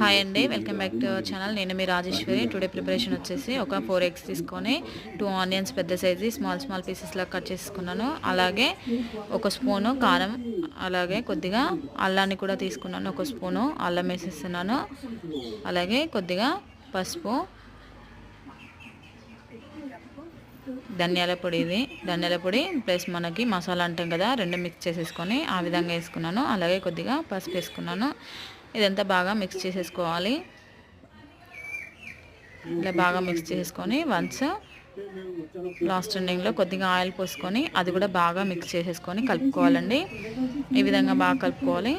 Hi అండి welcome back to our channel. నేను మీ రాజేశ్వరి. టుడే ప్రిపరేషన్ వచ్చేసి ఒక ఫోర్ ఎగ్స్ తీసుకొని టూ ఆనియన్స్ పెద్ద సైజు స్మాల్ స్మాల్ పీసెస్లా కట్ చేసుకున్నాను. అలాగే ఒక స్పూను కారం అలాగే కొద్దిగా అల్లాన్ని కూడా తీసుకున్నాను. ఒక స్పూను అల్లం వేసేస్తున్నాను. అలాగే కొద్దిగా పసుపు ధనియాల పొడి ఇది. ధనియాల పొడి ప్లస్ మనకి మసాలా అంటాం కదా రెండు మిక్స్ చేసేసుకొని ఆ విధంగా వేసుకున్నాను. అలాగే కొద్దిగా పసుపు వేసుకున్నాను. ఇదంతా బాగా మిక్స్ చేసేసుకోవాలి. ఇలా బాగా మిక్స్ చేసుకొని వన్స్ లాస్ట్ ఎండింగ్లో కొద్దిగా ఆయిల్ పోసుకొని అది కూడా బాగా మిక్స్ చేసేసుకొని కలుపుకోవాలండి. ఈ విధంగా బాగా కలుపుకోవాలి.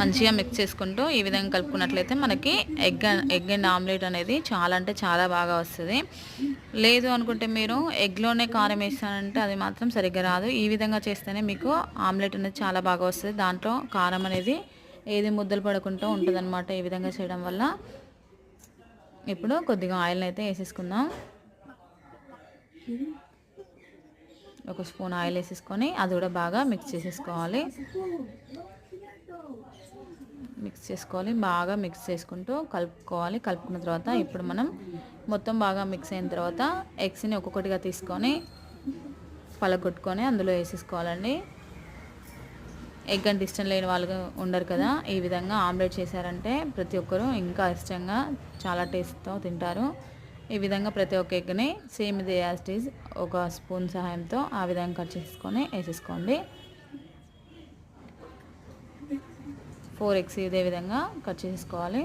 మంచిగా మిక్స్ చేసుకుంటూ ఈ విధంగా కలుపుకున్నట్లయితే మనకి ఎగ్ ఎగ్ అండ్ ఆమ్లెట్ అనేది చాలా అంటే చాలా బాగా వస్తుంది. లేదు అనుకుంటే మీరు ఎగ్లోనే కారం వేస్తానంటే అది మాత్రం సరిగ్గా రాదు. ఈ విధంగా చేస్తేనే మీకు ఆమ్లెట్ అనేది చాలా బాగా వస్తుంది. దాంట్లో కారం అనేది ఏది ముద్దలు పడకుండా ఉంటుంది ఈ విధంగా చేయడం వల్ల. ఇప్పుడు కొద్దిగా ఆయిల్ని అయితే వేసేసుకుందాం. ఒక స్పూన్ ఆయిల్ వేసేసుకొని అది కూడా బాగా మిక్స్ చేసేసుకోవాలి. మిక్స్ చేసుకోవాలి. బాగా మిక్స్ చేసుకుంటూ కలుపుకోవాలి. కలుపుకున్న తర్వాత ఇప్పుడు మనం మొత్తం బాగా మిక్స్ అయిన తర్వాత ఎగ్స్ని ఒక్కొక్కటిగా తీసుకొని పలగొట్టుకొని అందులో వేసేసుకోవాలండి. ఎగ్ అంటే ఇష్టం లేని వాళ్ళు ఉండరు కదా. ఈ విధంగా ఆమ్లెట్ చేశారంటే ప్రతి ఒక్కరూ ఇంకా ఇష్టంగా చాలా టేస్ట్తో తింటారు. ఈ విధంగా ప్రతి ఒక్క ఎగ్ని సేమ్ ఇది యాస్టీజ్ ఒక స్పూన్ సహాయంతో ఆ విధంగా కట్ చేసుకొని వేసేసుకోండి. ఫోర్ ఎక్స్ ఇదే విధంగా కట్ చేసుకోవాలి.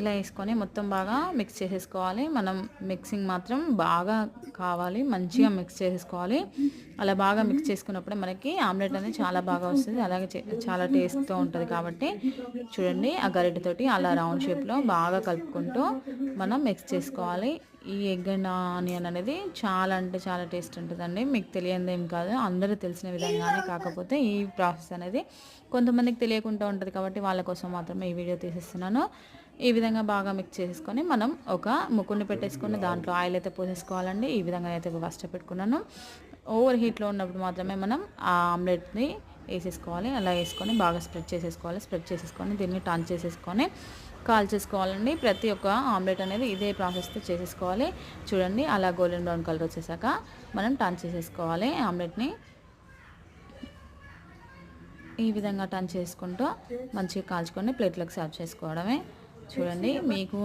ఇలా వేసుకొని మొత్తం బాగా మిక్స్ చేసేసుకోవాలి. మనం మిక్సింగ్ మాత్రం బాగా కావాలి. మంచిగా మిక్స్ చేసేసుకోవాలి. అలా బాగా మిక్స్ చేసుకున్నప్పుడే మనకి ఆమ్లెట్ అనేది చాలా బాగా వస్తుంది. అలాగే చాలా టేస్ట్తో ఉంటుంది కాబట్టి చూడండి ఆ గరిటెతోటి అలా రౌండ్ షేప్లో బాగా కలుపుకుంటూ మనం మిక్స్ చేసుకోవాలి. ఈ ఎగ్ అండ్ ఆనియన్ అనేది చాలా అంటే చాలా టేస్ట్ ఉంటుందండి. మీకు తెలియదు ఏం కాదు. అందరూ తెలిసిన విధంగానే కాకపోతే ఈ ప్రాసెస్ అనేది కొంతమందికి తెలియకుండా ఉంటుంది కాబట్టి వాళ్ళ కోసం మాత్రమే ఈ వీడియో తీసేస్తున్నాను. ఈ విధంగా బాగా మిక్స్ చేసుకొని మనం ఒక ముక్కుని పెట్టేసుకొని దాంట్లో ఆయిల్ అయితే పోసేసుకోవాలండి. ఈ విధంగా అయితే ఫస్ట్ పెట్టుకున్నాను. ఓవర్ హీట్లో ఉన్నప్పుడు మాత్రమే మనం ఆ ఆమ్లెట్ని వేసేసుకోవాలి. అలా వేసుకొని బాగా స్ప్రెడ్ చేసేసుకోవాలి. స్ప్రెడ్ చేసేసుకొని దీన్ని టర్న్ చేసేసుకొని కాల్ చేసుకోవాలండి ప్రతి ఒక్క ఆమ్లెట్ అనేది ఇదే ప్రాసెస్తో చేసేసుకోవాలి. చూడండి అలా గోల్డెన్ బ్రౌన్ కలర్ వచ్చేసాక మనం టర్న్ చేసేసుకోవాలి ఆమ్లెట్ని ఈ విధంగా టర్న్ చేసుకుంటూ మంచిగా కాల్చుకొని ప్లేట్లోకి సర్వ్ చేసుకోవడమే. చూడండి. మీకు